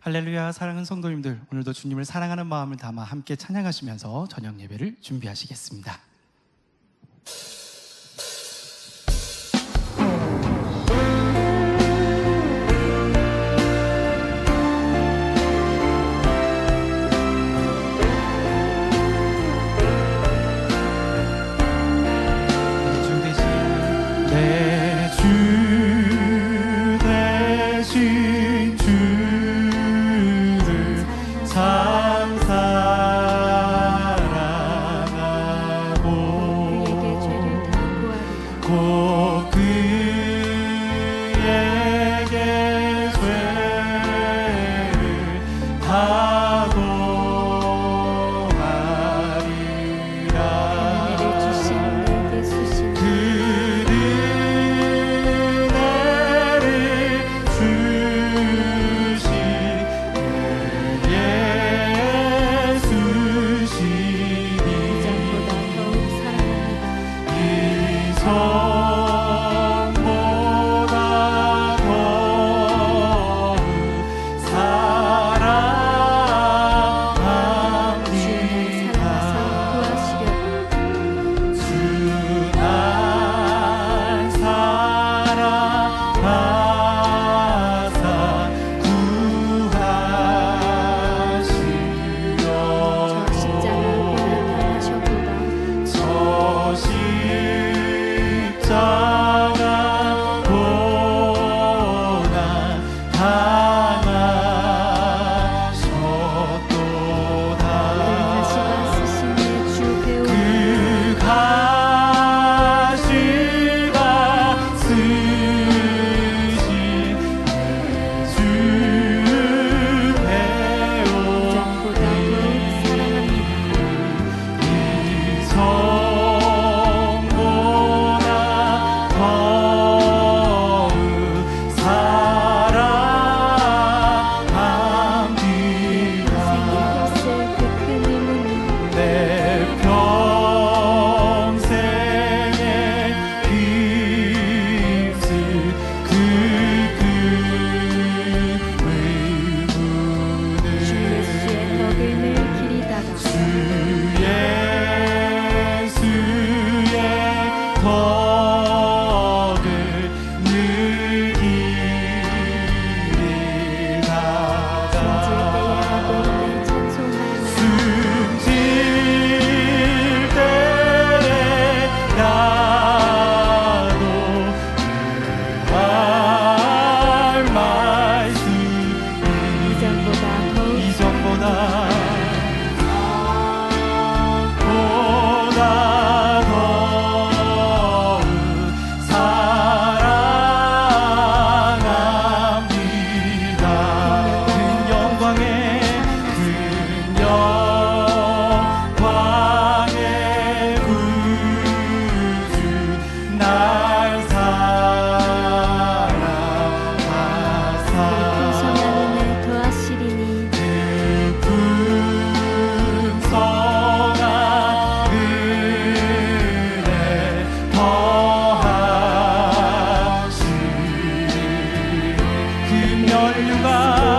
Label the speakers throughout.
Speaker 1: 할렐루야 사랑하는 성도님들 오늘도 주님을 사랑하는 마음을 담아 함께 찬양하시면서 저녁 예배를 준비하시겠습니다. Olva.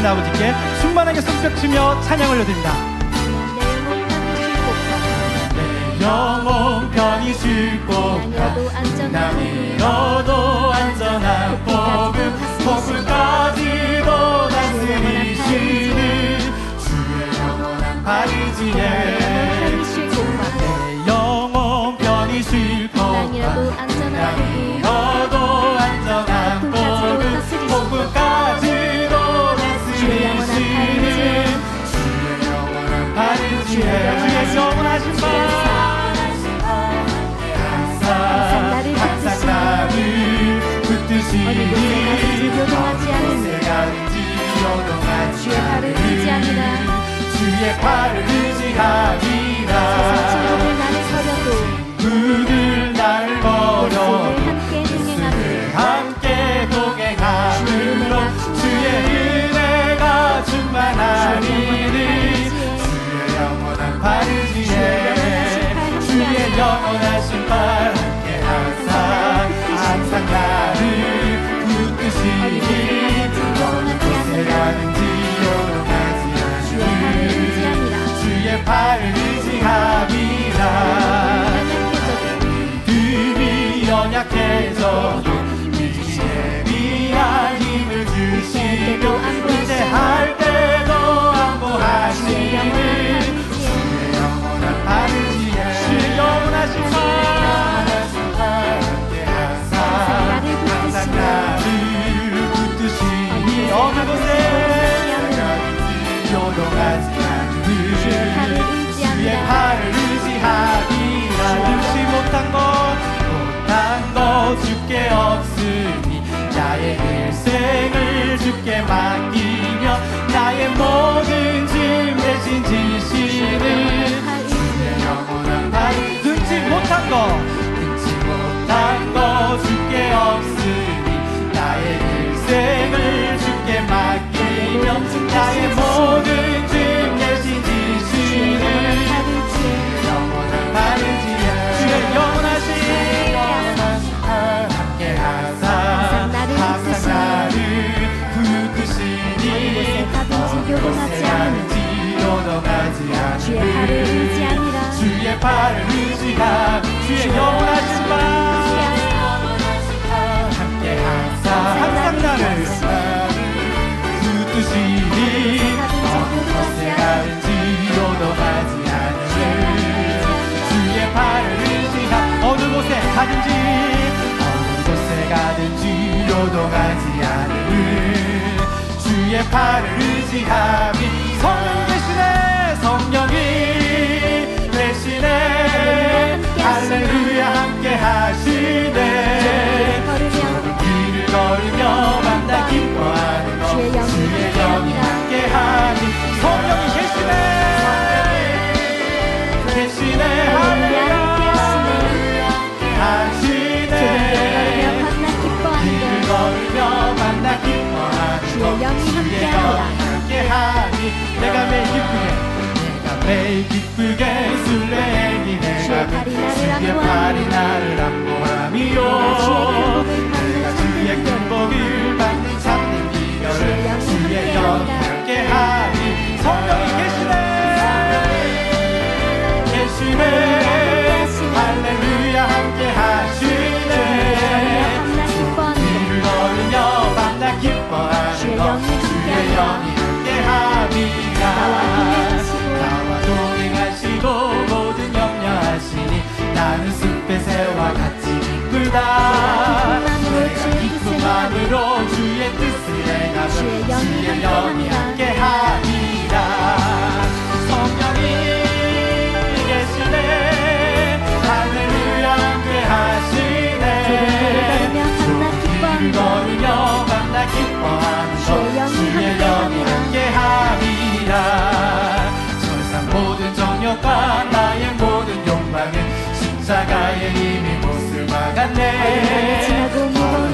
Speaker 1: 살아계신
Speaker 2: 아버지께 충만하게 손뼉치며 찬양 올려드립니다.
Speaker 1: 영혼 편히 쉴곳 남이어도 안전한 복음 복음까지도 다스리시는 주의 영원한 발이
Speaker 3: 지혜.
Speaker 1: 그 뜻이 어느 곳에 가든지
Speaker 3: 교도하지
Speaker 1: 않으니
Speaker 3: 주의 팔을 의지하니라
Speaker 1: 주의 팔을 의지하니라 세상
Speaker 3: 친구들 나를 버려도
Speaker 1: 그들 나를 버려 발
Speaker 3: 의지합니다. 듭이
Speaker 1: 그렇죠. 연약해서 그 주께 없으니 나의 일생을 주께 맡기며 나의 모든 짐 대신 짐 주의 팔을 의지합니다
Speaker 3: 주의 팔을 의지하
Speaker 1: 주의 영원하신 밤 함께 항상 항상 나를 사랑그 뜻이 니. 어느 곳에 가든지 요동하지 않을 주의 팔을 의지하 어느 곳에 가든지. 어느 곳에 가든지 요동하지 않을 주의 발을 의지함이 성령 대신에 하시네. 할렐루야
Speaker 3: 함께
Speaker 1: 하시네. 감사합니다.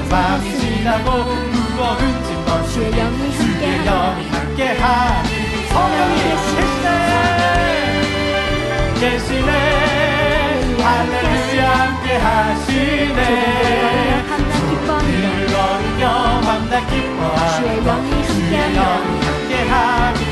Speaker 1: 밤이 지나고 무거운 짐 벗을
Speaker 3: 주의 영이
Speaker 1: 함께하니 성령이 계시네. 계시네. 할렐루야 함께하시네. 주의 영이 함께하니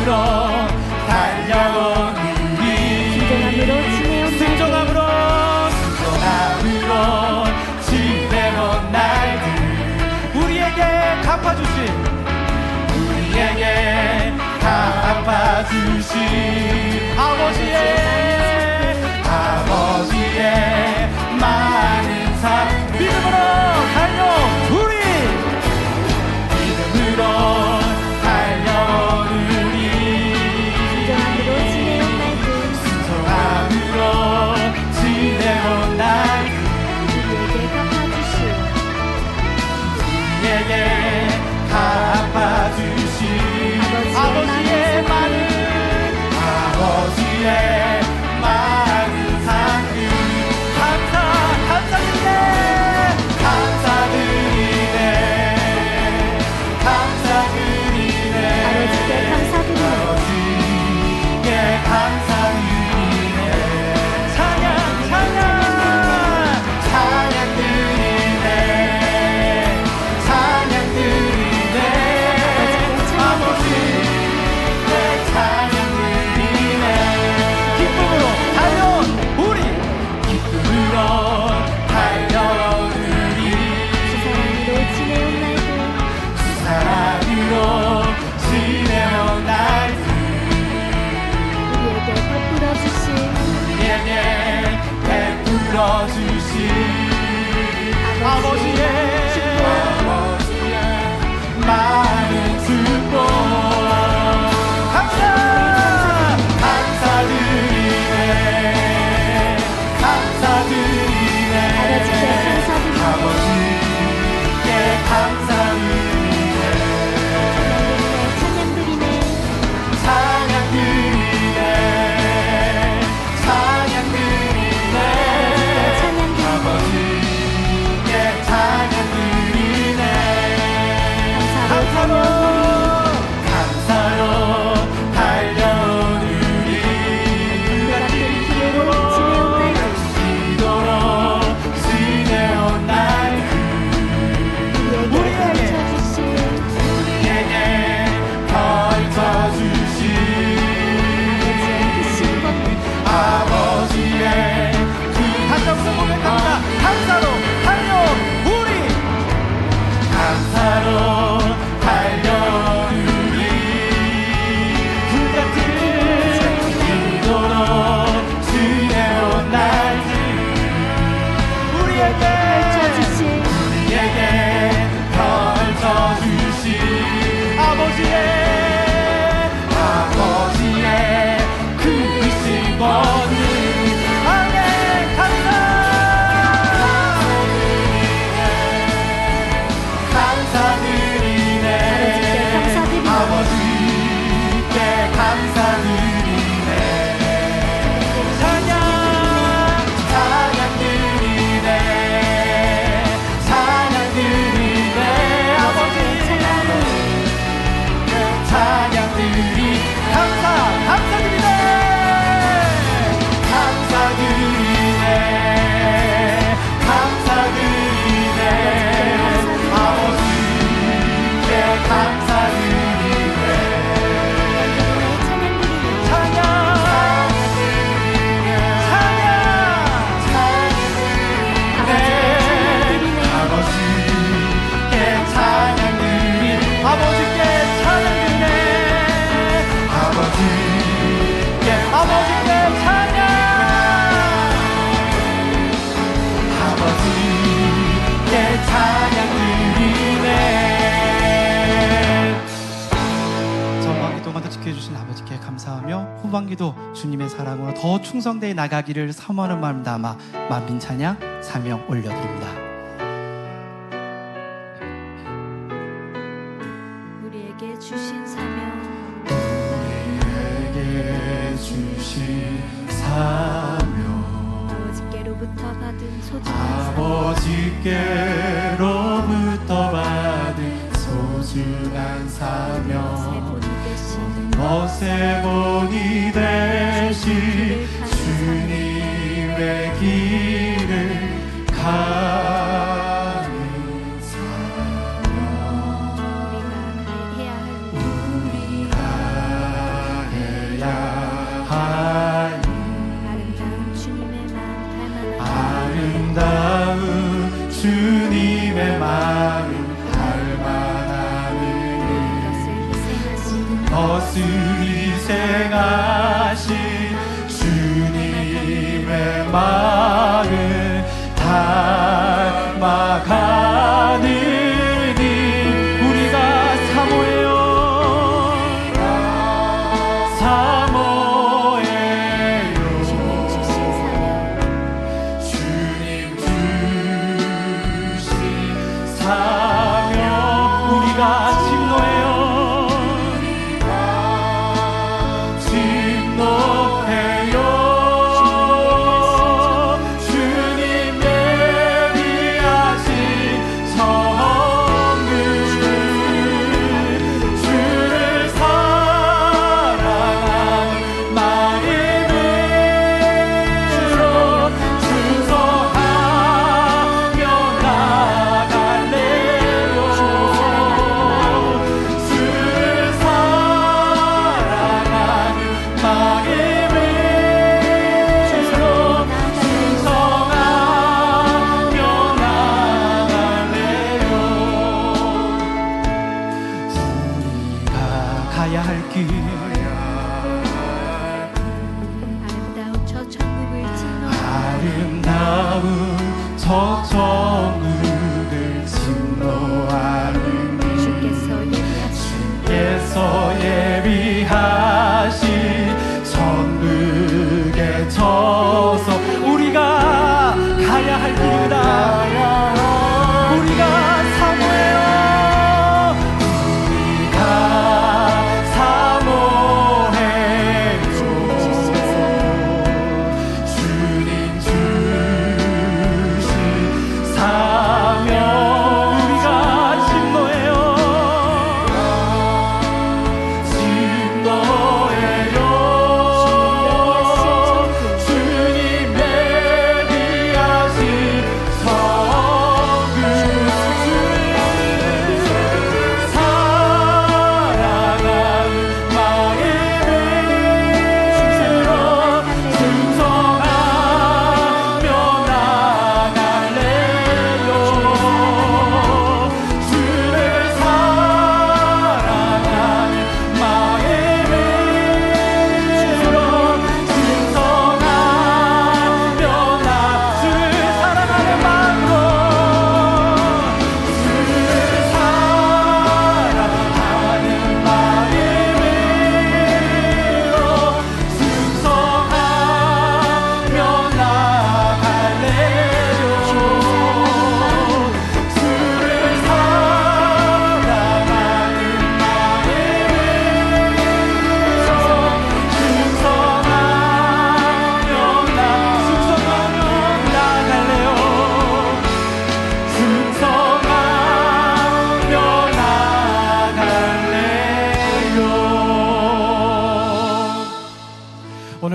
Speaker 1: 믿음으로 달려 사랑으로 더 충성되어 나가기를 사모하는 마음 담아 만빈 찬양 사명 올려드립니다. torn.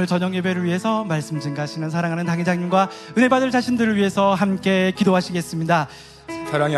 Speaker 1: 오늘 저녁 예배를 위해서 말씀 증가하시는 사랑하는 당회장님과 은혜 받을 자신들을 위해서 함께 기도하시겠습니다.
Speaker 4: 사랑의